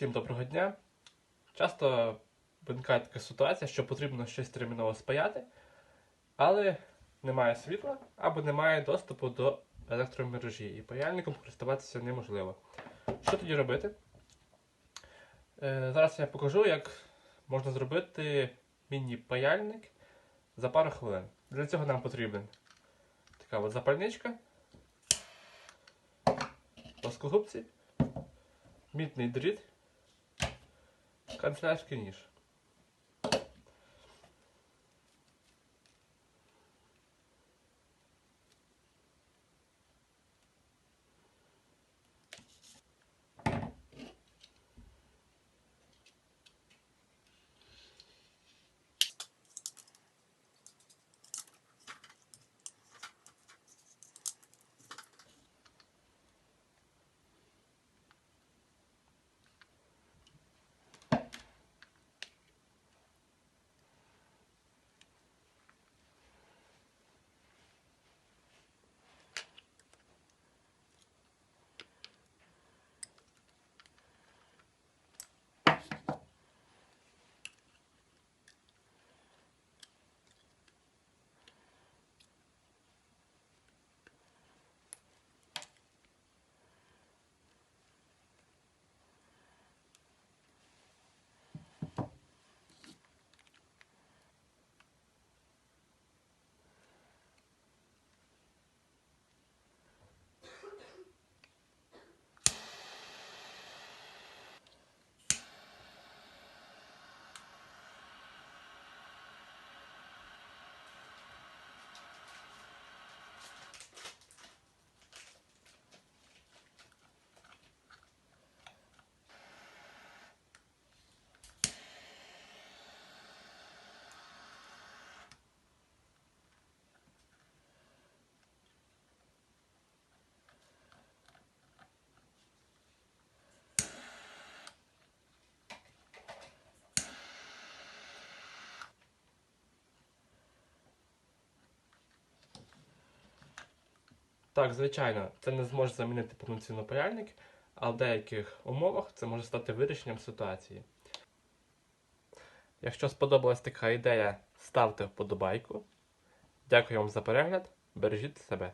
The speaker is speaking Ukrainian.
Всім доброго дня. Часто виникає така ситуація, що потрібно щось терміново спаяти, але немає світла або немає доступу до електромережі, і паяльником користуватися неможливо. Що тоді робити? Е, Зараз я покажу, як можна зробити міні-паяльник за пару хвилин. Для цього нам потрібен така от запальничка, плоскогубці, мідний дріт, ganz leicht geniest Так, звичайно, це не зможе замінити повноцінно паяльник, але в деяких умовах це може стати вирішенням ситуації. Якщо сподобалась така ідея, ставте вподобайку. Дякую вам за перегляд. Бережіть себе.